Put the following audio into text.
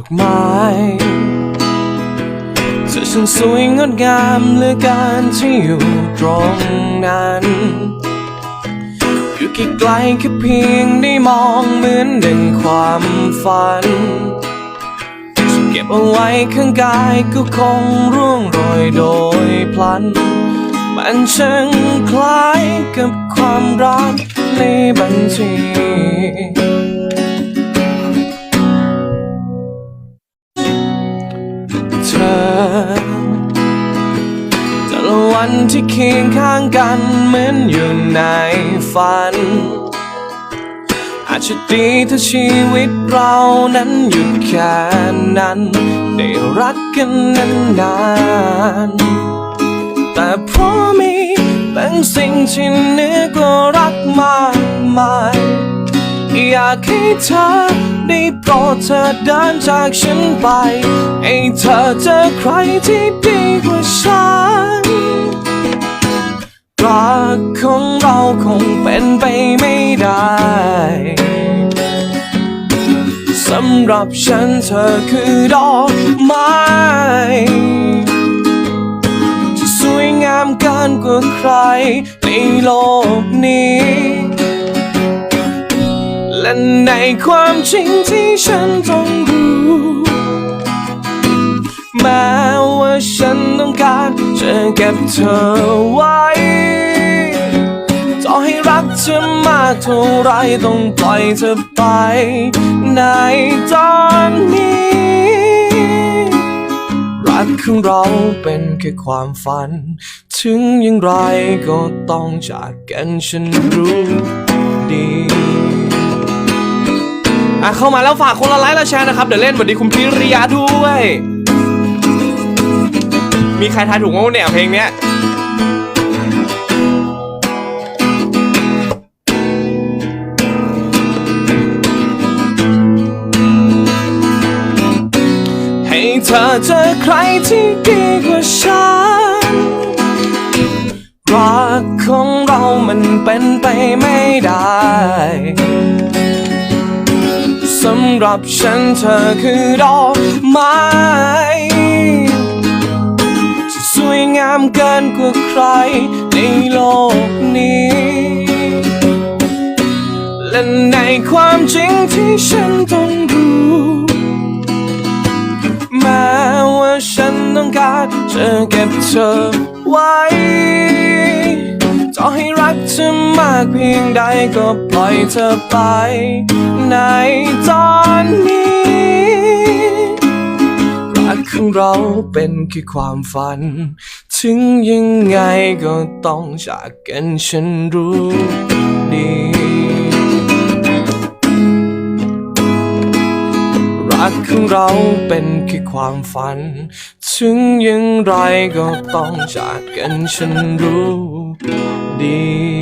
อกไม้เธอช่างสวยงดงามเหลือการที่อยู่ตรงนั้น อยู่ไกลๆแค่เพียงได้มองเหมือนดังความฝัน เก็บเอาไว้ข้างกายก็คงร่วงโรยโดยพลัน มันช่างคล้ายกับความรักในบัญชี แต่ละวันที่เคียงข้างกันเหมือนอยู่ในฝัน อาจจะดีถ้าชีวิตเรานั้นหยุดแค่นั้น ได้รักกันนานๆแต่เพราะมีบางสิ่งที่เหนือกว่ารักมากมายอยากให้เธอ ได้โปรดเธอเดินจากฉันไปให้เธอเจอใครที่ดีกว่าฉันรักของเราคงเป็นไปไม่ได้สำหรับฉันเธอคือดอกไม้ที่สวยงามเกินกว่าใครในโลกนี้ และในความจริงที่ฉันต้องรู้แม้ว่าฉันต้องการจะเก็บเธอไว้ต่อให้รักเธอมากเท่าไรต้องปล่อยเธอไป ในตอนนี้ รักของเราเป็นแค่ความฝัน ถึงอย่างไรก็ต้องจากกันฉันรู้ดี อะเข้ามาแล้วฝากคนละไลค์ละแชร์นะครับ เดี๋ยวเล่นสวัสดีคุณพิริยาด้วย มีใครทายถูกมั้งเนี่ยเพลงเนี้ยให้เธอเจอใครที่ดีกว่าฉัน รักของเรามันเป็นไปไม่ได้ หรับฉันเธอคือดอกไม้ที่สวยงามเกินกว่าใครในโลกนี้ และในความจริงที่ฉันต้องรู้แม้ว่าฉันต้องการจะเก็บเธอไว้ ให้รักเธอมากเพียงใดก็ปล่อยเธอไป ในตอนนี้รักของเราเป็นแค่ความฝัน ถึงยังไงก็ต้องจากกันฉันรู้ดีรักของเราเป็นแค่ความฝัน ถึงย่างไรก็ต้องจากกันฉันรู้ดี